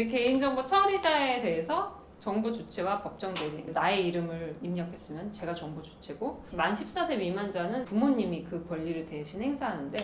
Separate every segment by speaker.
Speaker 1: 근데 개인정보 처리자에 대해서 정부 주체와 법정 대리 나의 이름을 입력했으면 제가 정부 주체고 만 14세 미만자는 부모님이 그 권리를 대신 행사하는데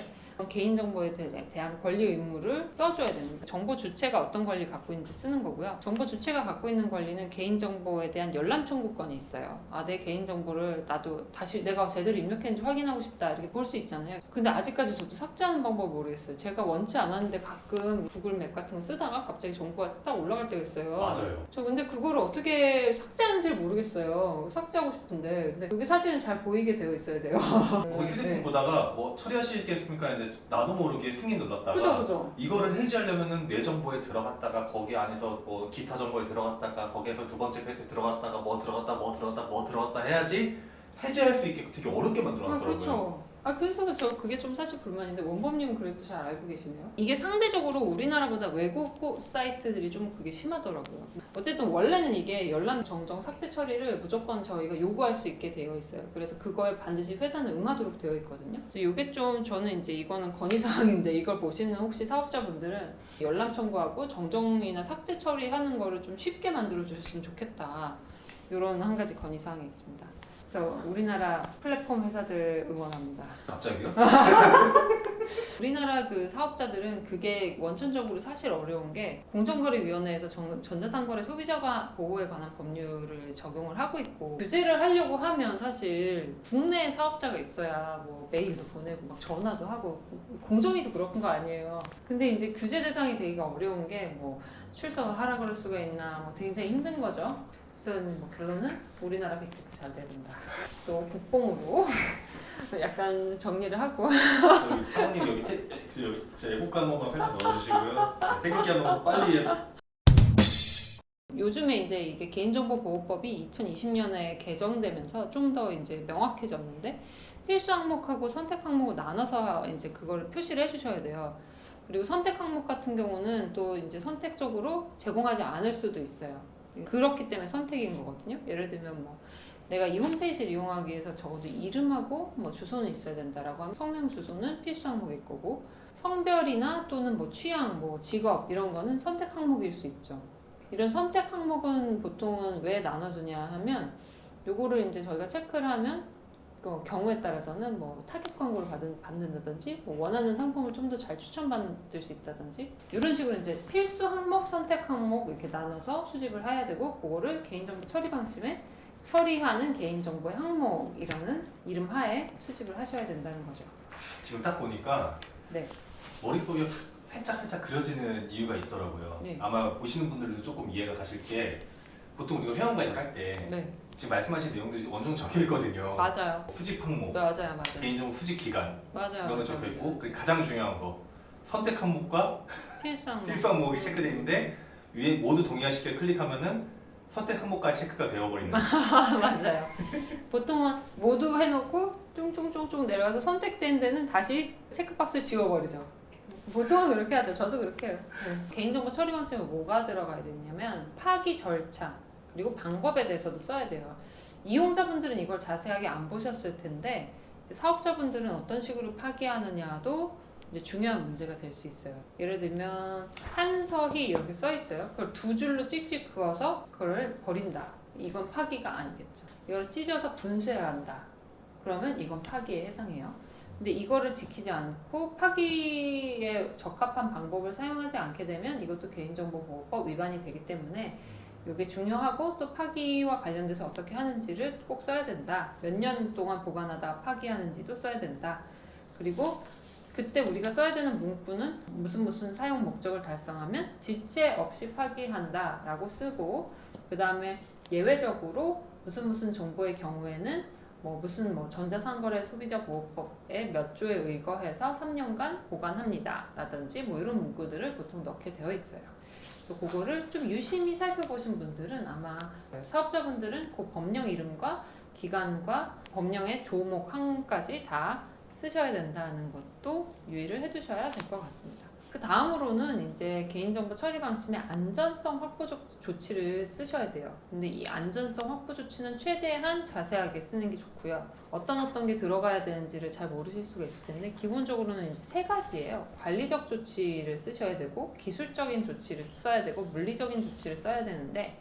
Speaker 1: 개인정보에 대- 대한 권리 의무를 써줘야 됩니다. 정보 주체가 어떤 권리 갖고 있는지 쓰는 거고요. 정보 주체가 갖고 있는 권리는 개인정보에 대한 열람 청구권이 있어요. 아, 내 개인정보를 나도 다시 내가 제대로 입력했는지 확인하고 싶다 이렇게 볼 수 있잖아요. 근데 아직까지 저도 삭제하는 방법 모르겠어요. 제가 원치 않았는데 가끔 구글 맵 같은 거 쓰다가 갑자기 정보가 딱 올라갈 때가 있어요.
Speaker 2: 맞아요.
Speaker 1: 저 근데 그거를 어떻게 삭제하는지 를 모르겠어요. 삭제하고 싶은데 근데 여기 사실은 잘 보이게 되어 있어야 돼요.
Speaker 2: 뭐 휴대폰
Speaker 1: 네.
Speaker 2: 보다가 뭐 처리하시겠습니까 했는데 나도 모르게 승인 눌렀다가
Speaker 1: 그죠 그죠.
Speaker 2: 이거를 해지하려면은 내 정보에 들어갔다가 거기 안에서 뭐 기타 정보에 들어갔다가 거기에서 두 번째 페이지 들어갔다가 뭐 들어갔다 뭐 들어갔다 뭐 들어갔다 해야지 해지할 수 있게 되게 어렵게
Speaker 1: 아
Speaker 2: 만들어놨더라고요.
Speaker 1: 그렇죠. 아 그래서 저 그게 좀 사실 불만인데 원범님은 그래도 잘 알고 계시네요. 이게 상대적으로 우리나라보다 외국 호- 사이트들이 좀 그게 심하더라고요. 어쨌든 원래는 이게 열람 정정 삭제 처리를 무조건 저희가 요구할 수 있게 되어 있어요. 그래서 그거에 반드시 회사는 응하도록 되어 있거든요. 그래서 이게 좀 저는 이제 이거는 건의 사항인데 이걸 보시는 혹시 사업자분들은 열람 청구하고 정정이나 삭제 처리하는 거를 좀 쉽게 만들어 주셨으면 좋겠다. 이런 한 가지 건의 사항이 있습니다. 그래서 우리나라 플랫폼 회사들 응원합니다.
Speaker 2: 갑자기요?
Speaker 1: 우리나라 그 사업자들은 그게 원천적으로 사실 어려운 게 공정거래위원회에서 정- 전자상거래 소비자 보호에 관한 법률을 적용을 하고 있고 규제를 하려고 하면 사실 국내 사업자가 있어야 뭐 메일도 보내고 막 전화도 하고 공정위도 그런 거 아니에요. 근데 이제 규제 대상이 되기가 어려운 게 뭐 출석을 하라 그럴 수가 있나 뭐 굉장히 힘든 거죠. 그래서 뭐 결론은 우리나라 빅테크 잘 된다. 또 국뽕으로 약간 정리를 하고
Speaker 2: 저기 차원님 여기 태, 저 여기 저 애국가 한 번만 펼쳐 넣어주시고요. 네, 태극기 한번 빨리
Speaker 1: 요즘에 이제 이게 개인정보보호법이 2020년에 개정되면서 좀 더 이제 명확해졌는데 필수 항목하고 선택 항목을 나눠서 이제 그거를 표시를 해주셔야 돼요. 그리고 선택 항목 같은 경우는 또 이제 선택적으로 제공하지 않을 수도 있어요. 그렇기 때문에 선택인 거거든요. 예를 들면 뭐 내가 이 홈페이지를 이용하기 위해서 적어도 이름하고 뭐 주소는 있어야 된다라고 하면 성명 주소는 필수 항목일 거고 성별이나 또는 뭐 취향, 뭐 직업 이런 거는 선택 항목일 수 있죠. 이런 선택 항목은 보통은 왜 나눠주냐 하면 요거를 이제 저희가 체크를 하면 그 경우에 따라서는 뭐 타겟 광고를 받은, 받는다든지 뭐 원하는 상품을 좀 더 잘 추천받을 수 있다든지 이런 식으로 이제 필수 항목, 선택 항목 이렇게 나눠서 수집을 해야 되고 그거를 개인정보 처리 방침에 처리하는 개인정보의 항목이라는 이름 하에 수집을 하셔야 된다는 거죠.
Speaker 2: 지금 딱 보니까
Speaker 1: 네.
Speaker 2: 머릿속에 살짝 살짝 그려지는 이유가 있더라고요.
Speaker 1: 네.
Speaker 2: 아마 보시는 분들도 조금 이해가 가실 게 보통 이거 회원 가입을 할때
Speaker 1: 네,
Speaker 2: 지금 말씀하신 내용들이 정도 적혀 있거든요.
Speaker 1: 맞아요.
Speaker 2: 수집 항목,
Speaker 1: 네, 맞아요, 맞아요.
Speaker 2: 개인정보 수집 기간
Speaker 1: 맞아요,
Speaker 2: 이런 거. 적혀 있고. 그리고 가장 중요한 거 선택 항목과
Speaker 1: 필수 항목.
Speaker 2: 필수 항목이 체크되어 있는데 위에 모두 동의하시길 클릭하면은 선택 항목까지 체크가 되어버리는
Speaker 1: 맞아요. 보통은 모두 해놓고 쫑쫑쫑쫑 내려가서 선택된 데는 다시 체크박스를 지워버리죠. 보통은 그렇게 하죠. 저도 그렇게 해요. 네. 개인정보 처리 방침에 뭐가 들어가야 되냐면 파기 절차 그리고 방법에 대해서도 써야 돼요. 이용자분들은 이걸 자세하게 안 보셨을 텐데 사업자분들은 어떤 식으로 파기하느냐도 이제 중요한 문제가 될 수 있어요. 예를 들면 한서희 이렇게 써 있어요. 그걸 두 줄로 찍찍 그어서 그걸 버린다. 이건 파기가 아니겠죠. 이걸 찢어서 분쇄해야 한다. 그러면 이건 파기에 해당해요. 근데 이거를 지키지 않고 파기에 적합한 방법을 사용하지 않게 되면 이것도 개인정보보호법 위반이 되기 때문에 이게 중요하고 또 파기와 관련돼서 어떻게 하는지를 꼭 써야 된다. 몇 년 동안 보관하다 파기하는지도 써야 된다. 그리고 그때 우리가 써야 되는 문구는 무슨 무슨 사용 목적을 달성하면 지체 없이 파기한다 라고 쓰고 그 다음에 예외적으로 무슨 무슨 정보의 경우에는 뭐 무슨 뭐 전자상거래 소비자 보호법의 몇 조에 의거해서 3년간 보관합니다 라든지 뭐 이런 문구들을 보통 넣게 되어 있어요. 그래서 그거를 좀 유심히 살펴보신 분들은 아마 사업자분들은 그 법령 이름과 기간과 법령의 조목 항까지 다 쓰셔야 된다는 것도 유의를 해두셔야 될 것 같습니다. 그 다음으로는 이제 개인정보 처리 방침의 안전성 확보 조- 조치를 쓰셔야 돼요. 근데 이 안전성 확보 조치는 최대한 자세하게 쓰는 게 좋고요. 어떤 어떤 게 들어가야 되는지를 잘 모르실 수가 있을 텐데 기본적으로는 이제 세 가지예요. 관리적 조치를 쓰셔야 되고 기술적인 조치를 써야 되고 물리적인 조치를 써야 되는데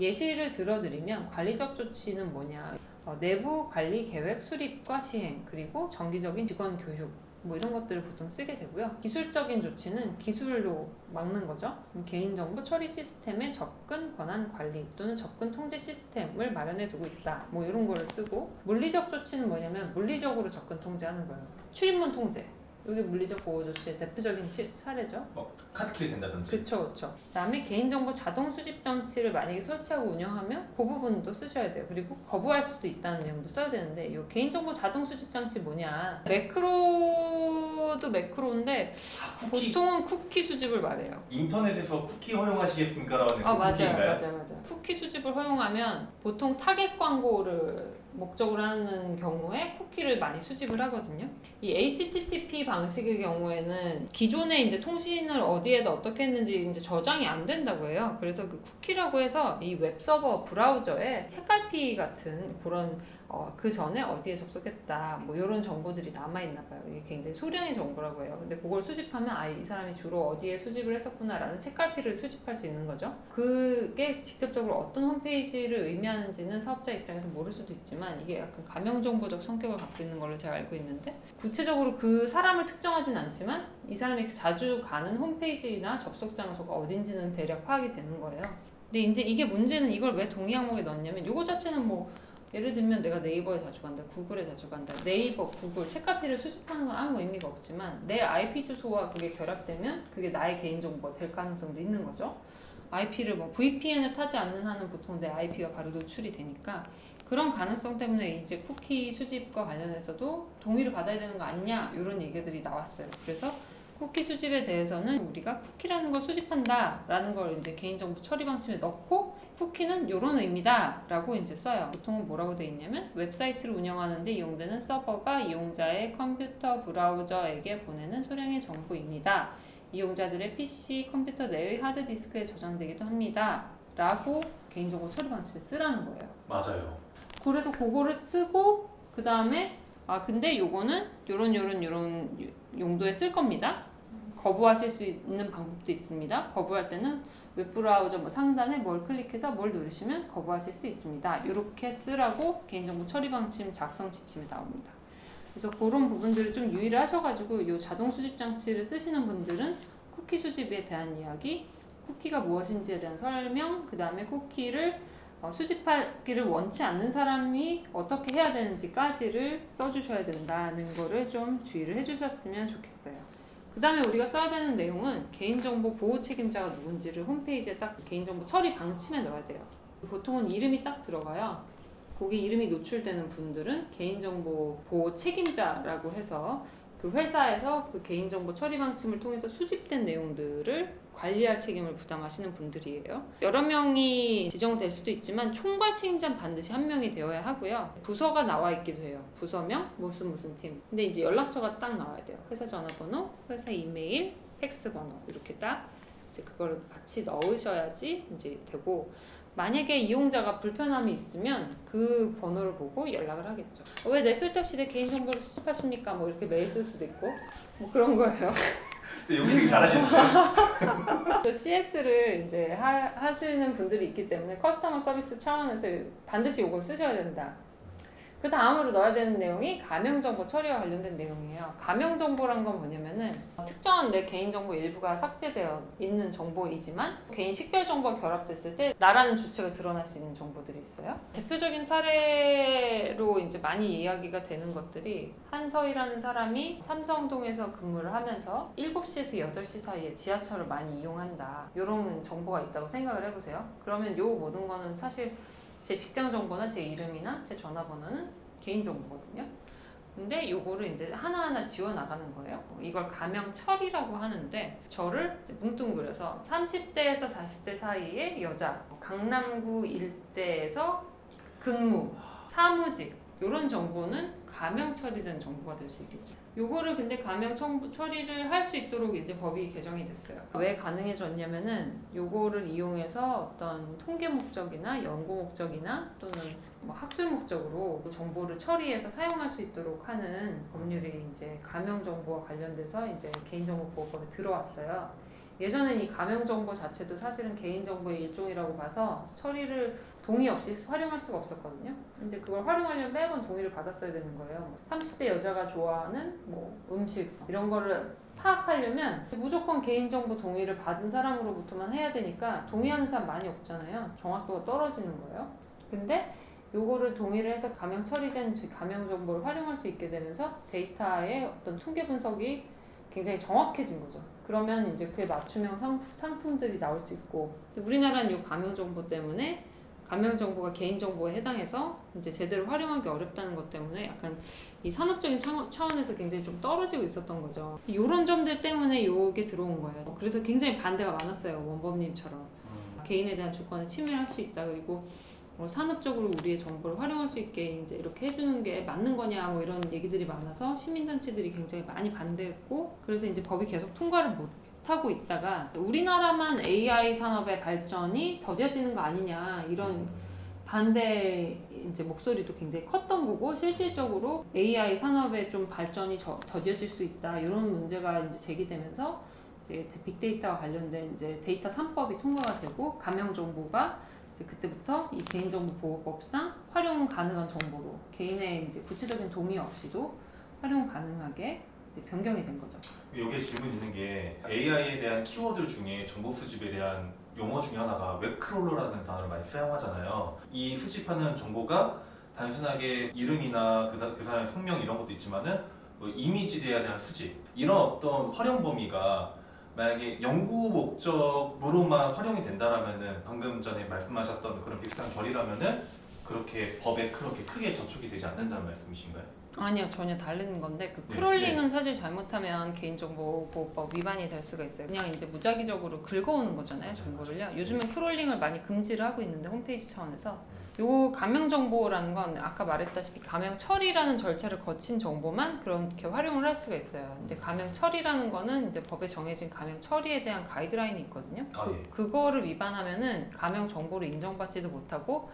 Speaker 1: 예시를 들어드리면 관리적 조치는 뭐냐? 어, 내부 관리 계획 수립과 시행 그리고 정기적인 직원 교육 뭐 이런 것들을 보통 쓰게 되고요. 기술적인 조치는 기술로 막는 거죠. 개인정보 처리 시스템의 접근 권한 관리 또는 접근 통제 시스템을 마련해 두고 있다. 뭐 이런 거를 쓰고 물리적 조치는 뭐냐면 물리적으로 접근 통제하는 거예요. 출입문 통제. 이게 물리적 보호 조치의 대표적인 시- 사례죠.
Speaker 2: 카드킬이 된다든지.
Speaker 1: 그쵸 그쵸. 그다음에 개인정보 자동 수집 장치를 만약에 설치하고 운영하면 그 부분도 쓰셔야 돼요. 그리고 거부할 수도 있다는 내용도 써야 되는데 이 개인정보 자동 수집 장치 뭐냐. 매크로도 매크로인데
Speaker 2: 아, 쿠키.
Speaker 1: 보통은 쿠키 수집을 말해요.
Speaker 2: 인터넷에서 쿠키 허용하시겠습니까라는
Speaker 1: 아
Speaker 2: 그
Speaker 1: 맞아요.
Speaker 2: 쿠키인가요?
Speaker 1: 맞아요 맞아요. 쿠키 수집을 허용하면 보통 타겟 광고를 목적으로 하는 경우에 쿠키를 많이 수집을 하거든요. 이 HTTP 방식의 경우에는 기존에 이제 통신을 어디에다 어떻게 했는지 이제 저장이 안 된다고 해요. 그래서 그 쿠키라고 해서 이 웹서버 브라우저에 책갈피 같은 그런 어, 그 전에 어디에 접속했다 뭐 이런 정보들이 남아 있나 봐요. 이게 굉장히 소량의 정보라고 해요. 근데 그걸 수집하면 아 이 사람이 주로 어디에 수집을 했었구나라는 책갈피를 수집할 수 있는 거죠. 그게 직접적으로 어떤 홈페이지를 의미하는지는 사업자 입장에서 모를 수도 있지만 이게 약간 가명 정보적 성격을 갖고 있는 걸로 제가 알고 있는데 구체적으로 그 사람을 특정하진 않지만 이 사람이 자주 가는 홈페이지나 접속 장소가 어딘지는 대략 파악이 되는 거예요. 근데 이제 이게 문제는 이걸 왜 동의 항목에 넣냐면 이거 자체는 뭐 예를 들면 내가 네이버에 자주 간다, 구글에 자주 간다. 네이버, 구글, 책카피를 수집하는 건 아무 의미가 없지만 내 IP 주소와 그게 결합되면 그게 나의 개인정보가 될 가능성도 있는 거죠. IP를 뭐 VPN을 타지 않는 한은 보통 내 IP가 바로 노출이 되니까 그런 가능성 때문에 이제 쿠키 수집과 관련해서도 동의를 받아야 되는 거 아니냐 이런 얘기들이 나왔어요. 그래서 쿠키 수집에 대해서는 우리가 쿠키라는 걸 수집한다 라는 걸 이제 개인정보 처리 방침에 넣고 쿠키는 이런 의미다 라고 이제 써요. 보통은 뭐라고 돼 있냐면 웹사이트를 운영하는데 이용되는 서버가 이용자의 컴퓨터 브라우저에게 보내는 소량의 정보입니다. 이용자들의 PC, 컴퓨터 내의 하드디스크에 저장되기도 합니다. 라고 개인정보 처리 방침에 쓰라는 거예요.
Speaker 2: 맞아요.
Speaker 1: 그래서 그거를 쓰고 그 다음에 아 근데 요거는 요런 요런 요런 용도에 쓸 겁니다. 거부하실 수 있는 방법도 있습니다. 거부할 때는 웹브라우저 뭐 상단에 뭘 클릭해서 뭘 누르시면 거부하실 수 있습니다. 이렇게 쓰라고 개인정보 처리 방침 작성 지침에 나옵니다. 그래서 그런 부분들을 좀 유의를 하셔가지고 이 자동 수집 장치를 쓰시는 분들은 쿠키 수집에 대한 이야기, 쿠키가 무엇인지에 대한 설명, 그 다음에 쿠키를 어, 수집하기를 원치 않는 사람이 어떻게 해야 되는지까지를 써주셔야 된다는 거를 좀 주의를 해주셨으면 좋겠어요. 그 다음에 우리가 써야 되는 내용은 개인정보 보호 책임자가 누군지를 홈페이지에 딱 개인정보 처리 방침에 넣어야 돼요. 보통은 이름이 딱 들어가요. 거기 이름이 노출되는 분들은 개인정보 보호 책임자라고 해서 그 회사에서 그 개인정보 처리 방침을 통해서 수집된 내용들을 관리할 책임을 부담하시는 분들이에요. 여러 명이 지정될 수도 있지만 총괄 책임자는 반드시 한 명이 되어야 하고요. 부서가 나와 있기도 해요. 부서명 무슨 무슨 팀. 근데 이제 연락처가 딱 나와야 돼요. 회사 전화번호, 회사 이메일, 팩스 번호 이렇게 딱 이제 그거를 같이 넣으셔야지 이제 되고 만약에 이용자가 불편함이 있으면 그 번호를 보고 연락을 하겠죠. 왜 내 쓸데없이 내 개인정보를 수집하십니까? 뭐 이렇게 메일 쓸 수도 있고 뭐 그런 거예요.
Speaker 2: 근데 되게 잘하시는데요?
Speaker 1: CS를 이제 하, 하시는 분들이 있기 때문에 커스터머 서비스 차원에서 반드시 이걸 쓰셔야 된다. 그 다음으로 넣어야 되는 내용이 가명정보 처리와 관련된 내용이에요. 가명정보란 건 뭐냐면은 특정한 내 개인정보 일부가 삭제되어 있는 정보이지만 개인 식별 정보가 결합됐을 때 나라는 주체가 드러날 수 있는 정보들이 있어요. 대표적인 사례로 이제 많이 이야기가 되는 것들이 한서희라는 사람이 삼성동에서 근무를 하면서 7시에서 8시 사이에 지하철을 많이 이용한다. 이런 정보가 있다고 생각을 해보세요. 그러면 요 모든 거는 사실 제 직장 정보나 제 이름이나 제 전화번호는 개인 정보거든요. 근데 요거를 이제 하나하나 지워 나가는 거예요. 이걸 가명 처리라고 하는데 저를 뭉뚱그려서 30대에서 40대 사이의 여자, 강남구 일대에서 근무, 사무직 이런 정보는 가명 처리된 정보가 될 수 있겠죠. 요거를 근데 가명 청- 처리를 할 수 있도록 이제 법이 개정이 됐어요. 왜 가능해졌냐면은 요거를 이용해서 어떤 통계 목적이나 연구 목적이나 또는 뭐 학술 목적으로 그 정보를 처리해서 사용할 수 있도록 하는 법률이 이제 가명 정보와 관련돼서 이제 개인정보보호법에 들어왔어요. 예전엔 이 가명 정보 자체도 사실은 개인 정보의 일종이라고 봐서 처리를 동의 없이 활용할 수가 없었거든요. 이제 그걸 활용하려면 매번 동의를 받았어야 되는 거예요. 30대 여자가 좋아하는 뭐 음식 이런 거를 파악하려면 무조건 개인정보 동의를 받은 사람으로부터만 해야 되니까 동의하는 사람 많이 없잖아요. 정확도가 떨어지는 거예요. 근데 요거를 동의를 해서 가명 처리된 저- 가명 정보를 활용할 수 있게 되면서 데이터의 어떤 통계 분석이 굉장히 정확해진 거죠. 그러면 이제 그에 맞춤형 상, 상품 들이 나올 수 있고 우리나라는 이 가명 정보 때문에 가명 정보가 개인 정보에 해당해서 이제 제대로 활용하기 어렵다는 것 때문에 약간 이 산업적인 차원- 차원에서 굉장히 좀 떨어지고 있었던 거죠. 이런 점들 때문에 요게 들어온 거예요. 그래서 굉장히 반대가 많았어요. 원법님처럼 개인에 대한 주권을 침해할 수 있다. 그리고 뭐 산업적으로 우리의 정보를 활용할 수 있게 이제 이렇게 해주는 게 맞는 거냐 뭐 이런 얘기들이 많아서 시민단체들이 굉장히 많이 반대했고 그래서 이제 법이 계속 통과를 못 하고 있다가 우리나라만 AI 산업의 발전이 더뎌지는 거 아니냐 이런 반대 이제 목소리도 굉장히 컸던 거고 실질적으로 AI 산업의 좀 발전이 저- 더뎌질 수 있다 이런 문제가 이제 제기되면서 이제 빅데이터와 관련된 이제 데이터 3법이 통과가 되고 가명 정보가 이제 그때부터 이 개인정보보호법상 활용 가능한 정보로 개인의 이제 구체적인 동의 없이도 활용 가능하게 이제 변경이 된 거죠.
Speaker 2: 여기에 질문 있는 게 AI에 대한 키워드 중에 정보 수집에 대한 용어 중에 하나가 웹크롤러라는 단어를 많이 사용하잖아요. 이 수집하는 정보가 단순하게 이름이나 그, 다- 그 사람의 성명 이런 것도 있지만은 뭐 이미지에 대한 수집 이런 어떤 활용 범위가 만약에 연구 목적으로만 활용이 된다라면은 방금 전에 말씀하셨던 그런 비슷한 결이라면은 그렇게 법에 그렇게 크게 저촉이 되지 않는다는 말씀이신가요?
Speaker 1: 아니요 전혀 다른 건데 그
Speaker 2: 네,
Speaker 1: 크롤링은 사실 잘못하면 개인정보 보호법 위반이 될 수가 있어요. 그냥 이제 무작위적으로 긁어오는 거잖아요 정보를요. 요즘은 크롤링을 많이 금지를 하고 있는데 홈페이지 차원에서 요 가명 정보라는 건 아까 말했다시피 가명 처리라는 절차를 거친 정보만 그렇게 활용을 할 수가 있어요. 근데 가명 처리라는 거는 이제 법에 정해진 가명 처리에 대한 가이드라인이 있거든요.
Speaker 2: 아,
Speaker 1: 그,
Speaker 2: 예.
Speaker 1: 그거를 위반하면은 가명 정보를 인정받지도 못하고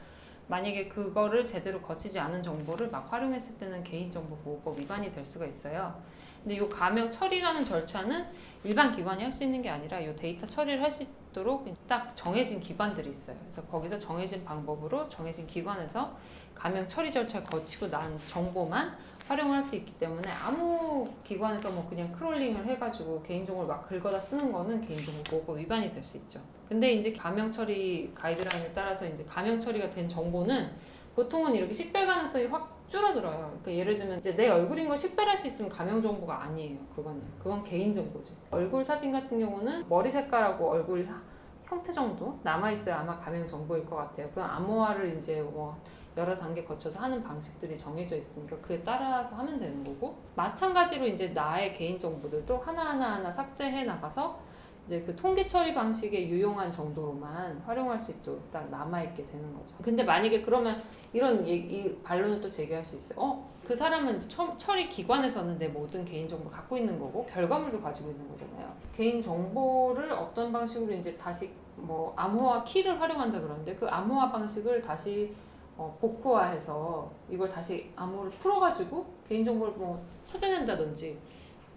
Speaker 1: 만약에 그거를 제대로 거치지 않은 정보를 막 활용했을 때는 개인정보보호법 위반이 될 수가 있어요. 근데 이 가명 처리라는 절차는 일반 기관이 할 수 있는 게 아니라 이 데이터 처리를 할 수 있도록 딱 정해진 기관들이 있어요. 그래서 거기서 정해진 방법으로 정해진 기관에서 가명 처리 절차를 거치고 난 정보만 활용할 수 있기 때문에 아무 기관에서 뭐 그냥 크롤링을 해가지고 개인정보를 막 긁어다 쓰는 거는 개인정보 보호법 위반이 될 수 있죠. 근데 이제 가명 처리 가이드라인에 따라서 이제 가명 처리가 된 정보는 보통은 이렇게 식별 가능성이 확 줄어들어요. 그러니까 예를 들면 이제 내 얼굴인 걸 식별할 수 있으면 가명 정보가 아니에요. 그거는 그건 개인 정보지. 얼굴 사진 같은 경우는 머리 색깔하고 얼굴 형태 정도 남아 있어야 아마 가명 정보일 것 같아요. 그 암호화를 이제 뭐 여러 단계 거쳐서 하는 방식들이 정해져 있으니까 그에 따라서 하면 되는 거고 마찬가지로 이제 나의 개인 정보들도 하나하나 하나 삭제해 나가서 이제 그 통계 처리 방식에 유용한 정도로만 활용할 수 있도록 딱 남아있게 되는 거죠. 근데 만약에 그러면 이런 이, 이 반론을 또 제기할 수 있어요. 어? 그 사람은 처, 처리 기관에서는 내 모든 개인 정보를 갖고 있는 거고 결과물도 가지고 있는 거잖아요. 개인 정보를 어떤 방식으로 이제 다시 뭐 암호화 키를 활용한다 그러는데 그 암호화 방식을 다시 어, 복호화해서 이걸 다시 암호를 풀어가지고 개인 정보를 뭐 찾아낸다든지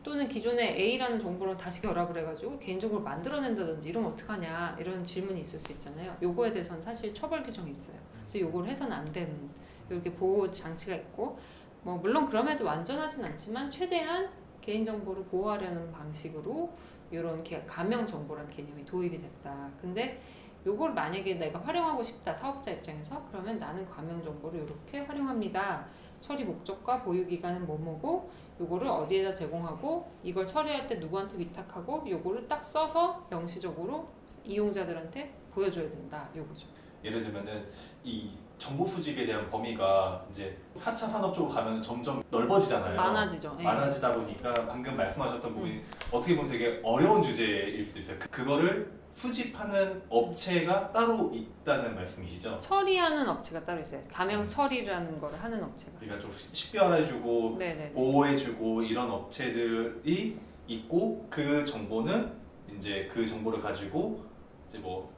Speaker 1: 또는 기존의 A라는 정보랑 다시 결합을 해가지고 개인 정보를 만들어낸다든지 이러면 어떡하냐 이런 질문이 있을 수 있잖아요. 요거에 대해서는 사실 처벌 규정이 있어요. 그래서 요거를 해서는 안 되는 이렇게 보호 장치가 있고 뭐 물론 그럼에도 완전하진 않지만 최대한 개인 정보를 보호하려는 방식으로 이런 가명 정보라는 개념이 도입이 됐다. 근데 요걸 만약에 내가 활용하고 싶다 사업자 입장에서 그러면 나는 가명 정보를 이렇게 활용합니다. 처리 목적과 보유 기간은 뭐뭐고 요거를 어디에다 제공하고 이걸 처리할 때 누구한테 위탁하고 요거를 딱 써서 명시적으로 이용자들한테 보여줘야 된다 요거죠.
Speaker 2: 예를 들면은 이 정보 수집에 대한 범위가 이제 4차 산업 쪽으로 가면 점점 넓어지잖아요.
Speaker 1: 많아지죠. 예.
Speaker 2: 많아지다 보니까 방금 말씀하셨던 부분이 어떻게 보면 되게 어려운 주제일 수도 있어요. 그- 그거를 수집하는 업체가 따로 있다는 말씀이시죠?
Speaker 1: 처리하는 업체가 따로 있어요. 가명 처리라는 걸 하는 업체가.
Speaker 2: 그러니까 좀 식별해주고
Speaker 1: 네네.
Speaker 2: 보호해주고 이런 업체들이 있고 그 정보는 이제 그 정보를 가지고 이제 뭐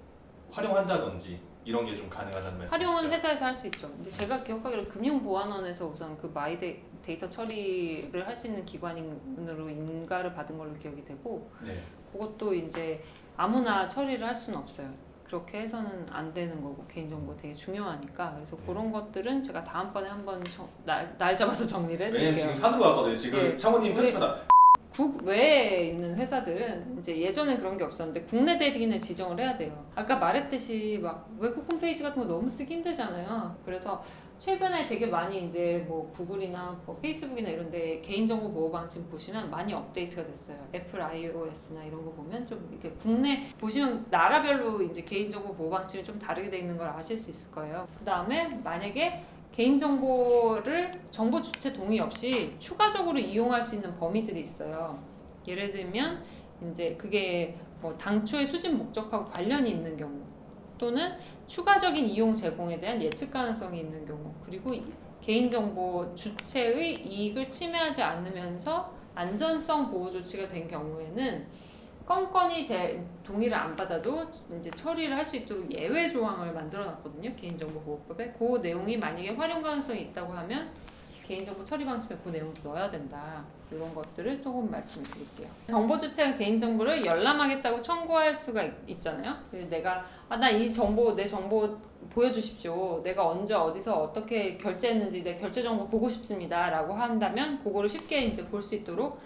Speaker 2: 활용한다든지 이런 게 좀 가능하다는 말씀이시죠?
Speaker 1: 활용은 회사에서 할 수 있죠. 근데 제가 기억하기로 금융보안원에서 우선 그 마이 데이- 데이터 처리를 할 수 있는 기관으로 인가를 받은 걸로 기억이 되고
Speaker 2: 네.
Speaker 1: 그것도 이제 아무나 처리를 할 수는 없어요. 그렇게 해서는 안 되는 거고 개인정보 되게 중요하니까 그래서
Speaker 2: 네.
Speaker 1: 그런 것들은 제가 다음번에 한번 정- 날, 날 잡아서 정리를 해드릴게요.
Speaker 2: 지금 산으로 갔거든요. 지금
Speaker 1: 예.
Speaker 2: 창호님 편집하다
Speaker 1: 국 외에 있는 회사들은 이제 예전엔 그런 게 없었는데 국내 대리인을 지정을 해야 돼요. 아까 말했듯이 막 외국 홈페이지 같은 거 너무 쓰기 힘들잖아요. 그래서 최근에 되게 많이 이제 뭐 구글이나 뭐 페이스북이나 이런 데 개인정보 보호 방침 보시면 많이 업데이트가 됐어요. 애플 iOS나 이런 거 보면 좀 이렇게 국내 보시면 나라별로 이제 개인정보 보호 방침이 좀 다르게 돼 있는 걸 아실 수 있을 거예요. 그 다음에 만약에 개인정보를 정보 주체 동의 없이 추가적으로 이용할 수 있는 범위들이 있어요. 예를 들면 이제 그게 뭐 당초의 수집 목적하고 관련이 있는 경우 또는 추가적인 이용 제공에 대한 예측 가능성이 있는 경우 그리고 이- 개인정보 주체의 이익을 침해하지 않으면서 안전성 보호 조치가 된 경우에는 건건이 대- 동의를 안 받아도 이제 처리를 할 수 있도록 예외 조항을 만들어 놨거든요. 개인정보보호법에. 그 내용이 만약에 활용 가능성이 있다고 하면 개인정보 처리 방침에 그 내용도 넣어야 된다. 이런 것들을 조금 말씀드릴게요. 정보 주체가 개인정보를 열람하겠다고 청구할 수가 있, 있잖아요. 그래서 내가 아, 나 이 정보 내 정보 보여주십시오. 내가 언제 어디서 어떻게 결제했는지 내 결제 정보 보고 싶습니다라고 한다면 그거를 쉽게 이제 볼 수 있도록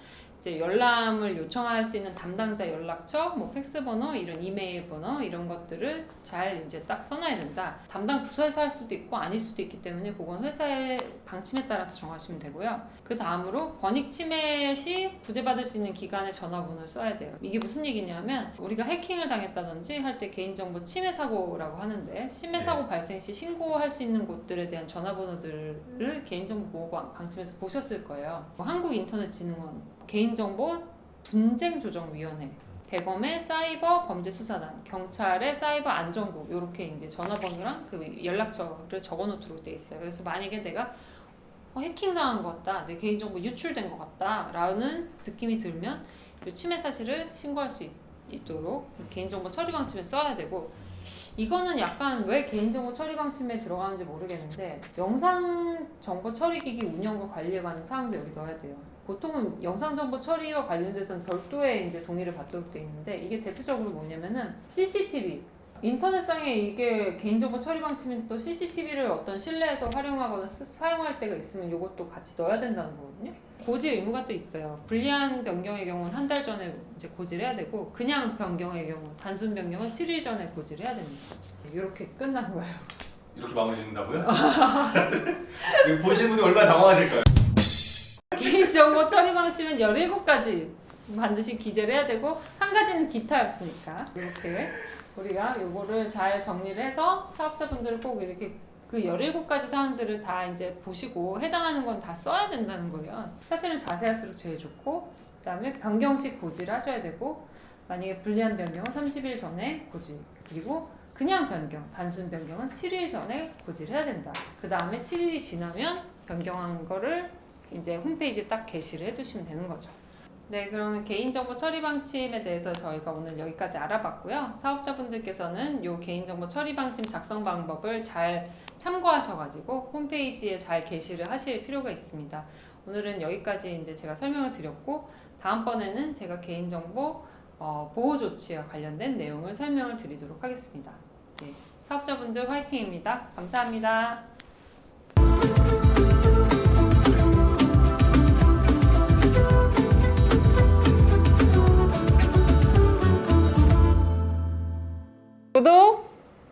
Speaker 1: 이제 열람을 요청할 수 있는 담당자 연락처, 뭐 팩스 번호, 이런 이메일 번호 이런 것들을 잘 이제 딱 써놔야 된다. 담당 부서에서 할 수도 있고 아닐 수도 있기 때문에 그건 회사의 방침에 따라서 정하시면 되고요. 그 다음으로 권익 침해 시 구제받을 수 있는 기관의 전화번호를 써야 돼요. 이게 무슨 얘기냐면 우리가 해킹을 당했다든지 할 때 개인정보 침해 사고라고 하는데 침해 사고 발생 시 신고할 수 있는 곳들에 대한 전화번호들을 개인정보 보호 방침에서 보셨을 거예요. 뭐 한국인터넷진흥원 개인정보 분쟁조정위원회 대검의 사이버 범죄 수사단, 경찰의 사이버 안전국 이렇게 이제 전화번호랑 그 연락처를 적어놓도록 돼 있어요. 그래서 만약에 내가 어, 해킹 당한 것 같다, 내 개인정보 유출된 것 같다라는 느낌이 들면 이 침해 사실을 신고할 수 있, 있도록 개인정보 처리 방침에 써야 되고 이거는 약간 왜 개인정보 처리 방침에 들어가는지 모르겠는데 영상 정보 처리 기기 운영과 관리에 관한 사항도 여기 넣어야 돼요. 보통은 영상 정보 처리와 관련돼서는 별도의 이제 동의를 받도록 돼 있는데 이게 대표적으로 뭐냐면은 CCTV 인터넷상에 이게 개인정보 처리 방침인데 또 CCTV를 어떤 실내에서 활용하거나 쓰- 사용할 때가 있으면 이것도 같이 넣어야 된다는 거거든요. 고지 의무가 또 있어요. 불리한 변경의 경우는 한 달 전에 이제 고지를 해야 되고 그냥 변경의 경우 단순 변경은 7일 전에 고지를 해야 됩니다. 이렇게 끝난 거예요.
Speaker 2: 이렇게 마무리 짓는다고요? 이거 보시는 분이 얼마나 당황하실까요?
Speaker 1: 개인정보 처리 방침은 17가지 반드시 기재를 해야 되고 한 가지는 기타였으니까 이렇게 우리가 요거를 잘 정리를 해서 사업자분들을 꼭 이렇게 그 17가지 사항들을 다 이제 보시고 해당하는 건 다 써야 된다는 거예요. 사실은 자세할수록 제일 좋고 그 다음에 변경 시 고지를 하셔야 되고 만약에 불리한 변경은 30일 전에 고지 그리고 그냥 변경, 단순 변경은 7일 전에 고지를 해야 된다. 그 다음에 7일이 지나면 변경한 거를 이제 홈페이지에 딱 게시를 해주시면 되는 거죠. 네, 그러면 개인정보 처리 방침에 대해서 저희가 오늘 여기까지 알아봤고요. 사업자분들께서는 이 개인정보 처리 방침 작성 방법을 잘 참고하셔가지고 홈페이지에 잘 게시를 하실 필요가 있습니다. 오늘은 여기까지 이제 제가 설명을 드렸고 다음번에는 제가 개인정보 어, 보호 조치와 관련된 내용을 설명을 드리도록 하겠습니다. 네, 사업자분들 화이팅입니다. 감사합니다.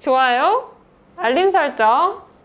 Speaker 1: 좋아요, 알림 설정